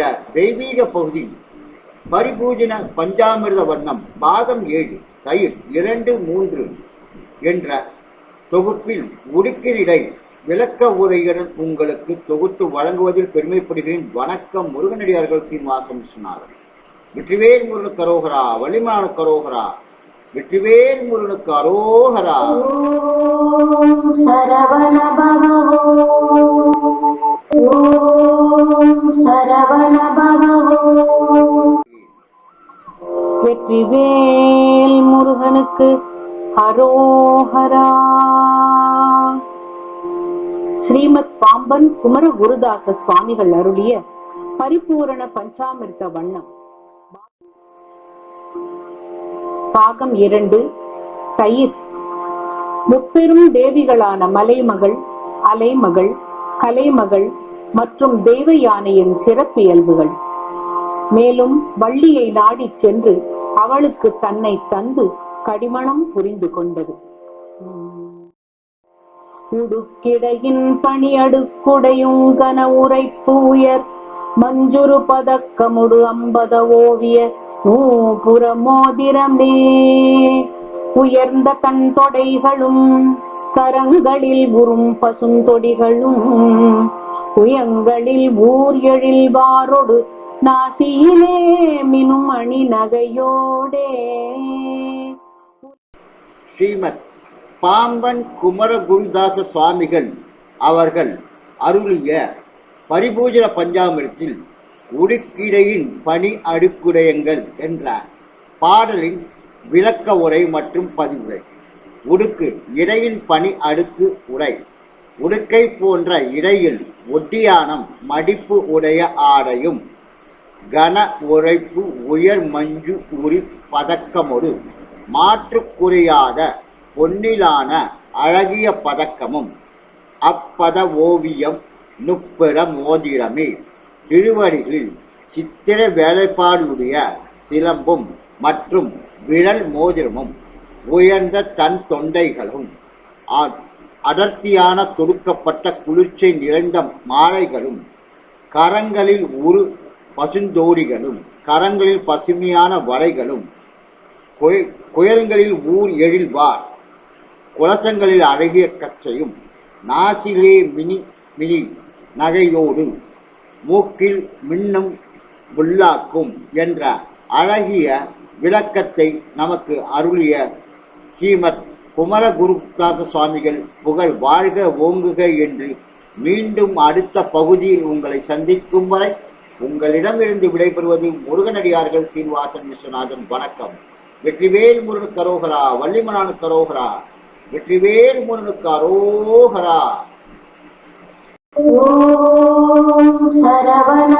இந்த தெய்வீக பகுதி பரிபூஜன பஞ்சாமிர்த வண்ணம் பாகம் ஏழு தயிர் இரண்டு மூன்று என்ற தொகுப்பில் உடுக்கினிடை விளக்க உரையுடன் உங்களுக்கு தொகுத்து வழங்குவதில் பெருமைப்படுகிறேன். வணக்கம் முருகனடியார்கள் சீனிவாசம் விஸ்வநாதன் வெற்றிவேல் முருகனு கரோகரா வலிமான கரோகரா வெற்றிவேல் முருகனுக்கு அரோகரா. ॐ வெற்றிவேல் முருகனுக்கு ஹரோஹரா ஸ்ரீமத் பாம்பன் குமர குருதாச சுவாமிகள் அருளிய பரிபூரண பஞ்சாமிர்த வண்ணம். பாகம் இரண்டு தயிர். முப்பெரும் தேவிகளான மலைமகள் அலைமகள் கலைமகள் மற்றும் தேவ யானையின் சிறப்பியல்புகள். மேலும் வள்ளியை நாடிச் சென்று அவளுக்கு தன்னை தந்து கடிமணம் புரிந்து கொண்டது. உடுக்கிடையின் பணியடுக்குடையுங்கன உரைப்பு உயர் மஞ்சுரு பதக்கமுடு அம்பத ஓவிய நூபுர மோதிரமே உயர்ந்த தன் தொடைகளும் கரங்களில் உறும் பசுந்தொடிகளும் உயங்களில் ஊர் எழில் வாரொடு நாசியிலே மினும் அணி நகையோடே ஸ்ரீமத் பாம்பன் குமர குருதாச சுவாமிகள் அவர்கள் அருளிய பரிபூஜன பஞ்சாமிரத்தில் உடுக்கிடையின் பணி அடுக்குடையங்கள் என்ற பாடலின் விளக்க உரை மற்றும் பதிவுரை. உடுக்கு இடையின் பணி அடுக்கு உடை. உடுக்கை போன்ற இடையில் ஒட்டியானம் மடிப்பு உடைய ஆடையும் கன உழைப்பு உயர் மஞ்சு உரி பதக்கமொடு. மாற்றுக்குறையாத பொன்னிலான அழகிய பதக்கமும் அப்பத ஓவியம் நுப்பெற மோதிரமே. திருவடிகளில் சித்திர வேலைப்பாடுடைய சிலம்பும் மற்றும் விரல் மோதிரமும் உயர்ந்த தன் தொண்டைகளும் அடர்த்தியான தொடுக்கப்பட்ட குளிர்ச்சை நிறைந்த மாலைகளும் கரங்களில் உரு பசுந்தோடிகளும் கரங்களில் பசுமையான வலைகளும் குயல்களில் ஊர் எழில்வார் குலசங்களில் அழகிய கச்சையும் நாசிலே மினி மினி நகையோடு மூக்கில் மின்னும் புல்லாக்கும் என்ற அழகிய விளக்கத்தை நமக்கு அருளிய ஸ்ரீமத் குமர குருதாச சுவாமிகள் புகழ் வாழ்க ஓங்குக என்று மீண்டும் அடுத்த பகுதியில் உங்களை சந்திக்கும் வரை உங்களிடமிருந்து விடைபெறுவது முருகனடியார்கள் சீனிவாசன் விஸ்வநாதன். வணக்கம். வெற்றிவேல் முருகனுக்கு கரோகரா வள்ளிமனானு கரோகரா வெற்றிவேல் முருனு அரோகரா. சரவண